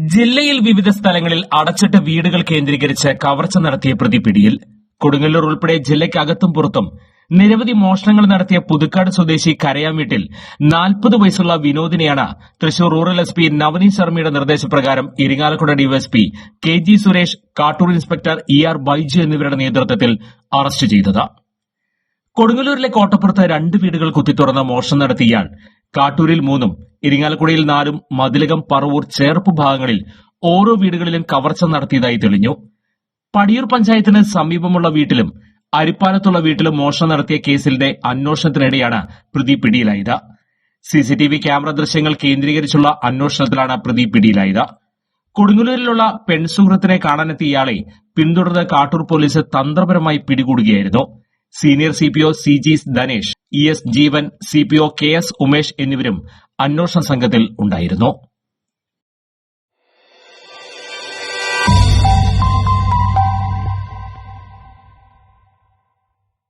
ജില്ലയിൽ വിവിധ സ്ഥലങ്ങളിൽ അടച്ചിട്ട വീടുകൾ കേന്ദ്രീകരിച്ച് കവർച്ച നടത്തിയ പ്രതി പിടിയിൽ കൊടുങ്ങല്ലൂർ ഉൾപ്പെടെ ജില്ലയ്ക്കകത്തും പുറത്തും നിരവധി മോഷണങ്ങൾ നടത്തിയ പുതുക്കാട് സ്വദേശി കരയാമീട്ടിൽ നാൽപ്പത് വയസ്സുള്ള വിനോദിനെയാണ് Thrissur rural S P Navneet ശർമ്മയുടെ നിർദ്ദേശപ്രകാരം Irinjalakuda DYSP K G Suresh Kattoor inspector E R Baiju എന്നിവരുടെ നേതൃത്വത്തിൽ അറസ്റ്റ് ചെയ്തത്. കൊടുങ്ങല്ലൂരിലെ കോട്ടപ്പുറത്ത് രണ്ട് വീടുകൾ കുത്തിത്തുറന്ന് മോഷണം നടത്തിയ കാട്ടൂരിൽ മൂന്നും ഇരിങ്ങാലക്കുടയിൽ നാലും മതിലകം പറവൂർ ചേർപ്പ് ഭാഗങ്ങളിൽ ഓരോ വീടുകളിലും കവർച്ച നടത്തിയതായി തെളിഞ്ഞു. പടിയൂർ പഞ്ചായത്തിന് സമീപമുള്ള വീട്ടിലും അരിപ്പാലത്തുള്ള വീട്ടിലും മോഷണം നടത്തിയ കേസിന്റെ അന്വേഷണത്തിനിടെയാണ് പ്രതി പിടിയിലായത്. സിസിടിവി ക്യാമറ ദൃശ്യങ്ങൾ കേന്ദ്രീകരിച്ചുള്ള അന്വേഷണത്തിലാണ് പ്രതി പിടിയിലായത്. കൊടുങ്ങല്ലൂരിലുള്ള പെൺസുഹൃത്തിനെ കാണാനെത്തിയ ഇയാളെ പിന്തുടർന്ന് കാട്ടൂർ പോലീസ് തന്ത്രപരമായി പിടികൂടുകയായിരുന്നു. Senior C P O C G Dhanesh E S Jeevan C P O K S Umesh എന്നിവരും അന്വേഷണ സംഘത്തിൽ ഉണ്ടായിരുന്നു.